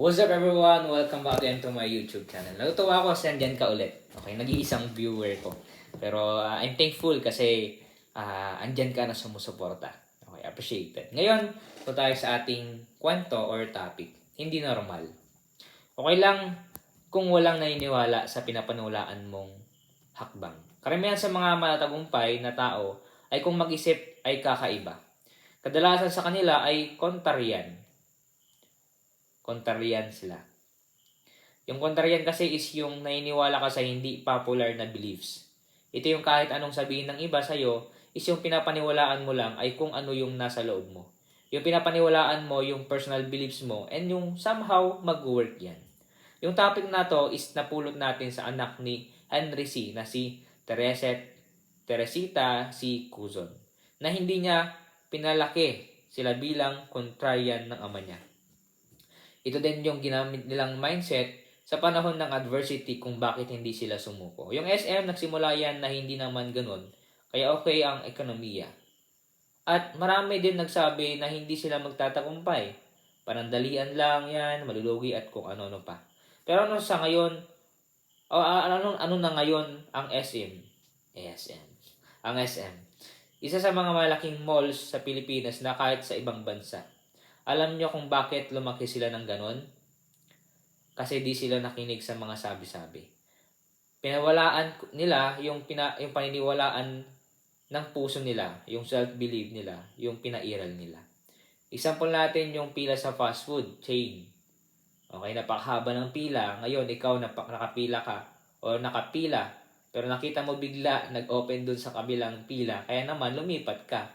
What's up everyone? Welcome back again to my YouTube channel. Natutuwa ako kasi andyan ka ulit. Okay, nag-iisang viewer ko. Pero uh, I'm thankful kasi uh, andyan ka na sumusuporta. Okay, appreciated. Ngayon, ito tayo sa ating kwento or topic. Hindi normal. Okay lang kung walang naniniwala sa pinapanulaan mong hakbang. Karamihan sa mga malatagumpay na tao ay kung mag-isip ay kakaiba. Kadalasan sa kanila ay kontraryan contrarian sila. Yung contrarian kasi is yung naniniwala ka sa hindi popular na beliefs. Ito yung kahit anong sabihin ng iba sa'yo, is yung pinapaniwalaan mo lang ay kung ano yung nasa loob mo. Yung pinapaniwalaan mo, yung personal beliefs mo, and yung somehow mag-work yan. Yung topic na to is napulot natin sa anak ni Henry C. na si Tereset, Teresita C. Cuzon. Na hindi niya pinalaki sila bilang contrarian ng ama niya. Ito din yung ginamit nilang mindset sa panahon ng adversity kung bakit hindi sila sumuko. Yung SM, nagsimula yan na hindi naman ganun, kaya okay ang ekonomiya. At marami din nagsabi na hindi sila magtatagumpay. Panandalian lang yan, malulugi at kung ano-ano pa. Pero ano sa ngayon, o ano, ano na ngayon ang SM? SM. Ang SM. Isa sa mga malaking malls sa Pilipinas na kahit sa ibang bansa. Alam niyo kung bakit lumaki sila ng ganon? Kasi di sila nakinig sa mga sabi-sabi. Pinawalaan nila yung, pina, yung paniniwalaan ng puso nila, yung self-belief nila, yung pinairal nila. Example natin yung pila sa fast food chain. Okay, napakahaba ng pila. Ngayon, ikaw napak nakapila ka o nakapila pero nakita mo bigla nag-open dun sa kabilang pila kaya naman lumipat ka.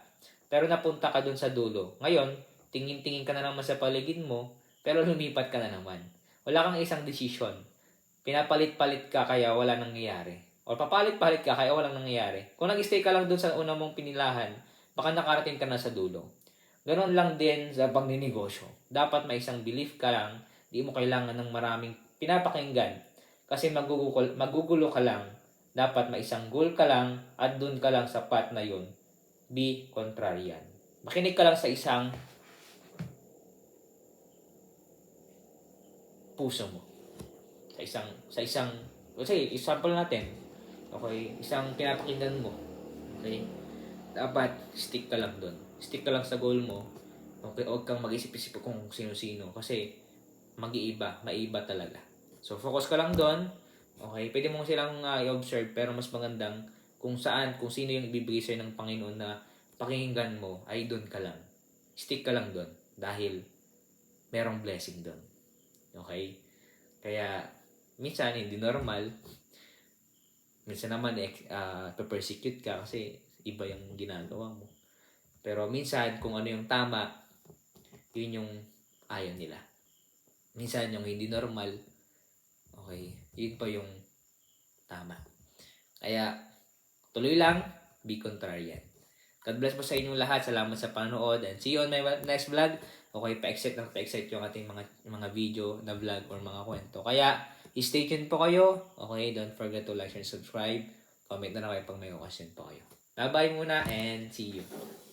Pero napunta ka dun sa dulo. Ngayon, tingin-tingin ka na naman sa paligid mo, pero lumipat ka na naman. Wala kang isang decision. Pinapalit-palit ka kaya wala nangyayari. O papalit-palit ka kaya walang nangyayari. Kung nag-stay ka lang dun sa una mong pinilahan, baka nakarating ka na sa dulo. Ganon lang din sa pagninegosyo. Dapat may isang belief ka lang, di mo kailangan ng maraming pinapakinggan. Kasi magugulo, magugulo ka lang. Dapat may isang goal ka lang at dun ka lang sa path na yun. Be contrarian. Makinig ka lang sa isang puso mo. Sa isang, sa isang, kasi example natin, okay, isang pinapakinggan mo, okay, dapat stick ka lang doon. Stick ka lang sa goal mo, okay, huwag kang mag-isip-isip kung sino-sino, kasi mag-iiba, maiba talaga. So, focus ka lang doon, okay, pwede mo silang uh, i-observe, pero mas magandang kung saan, kung sino yung ibibigay sa'yo ng Panginoon na pakinggan mo, ay doon ka lang. Stick ka lang doon, dahil merong blessing doon. Okay? Kaya, minsan, hindi normal. Minsan naman, uh, persecute ka kasi iba yung ginagawa mo. Pero minsan, kung ano yung tama, yun yung ayaw nila. Minsan, yung hindi normal, okay, yun pa yung tama. Kaya, tuloy lang, be contrarian. God bless po sa inyong lahat. Salamat sa panonood and see you on my next vlog. Okay, pa-excite ng pa-excite yung ating mga mga video na vlog or mga kwento. Kaya, stay tuned po kayo. Okay, don't forget to like and subscribe. Comment na na kayo pag may okasyon po kayo. Bye-bye muna and see you.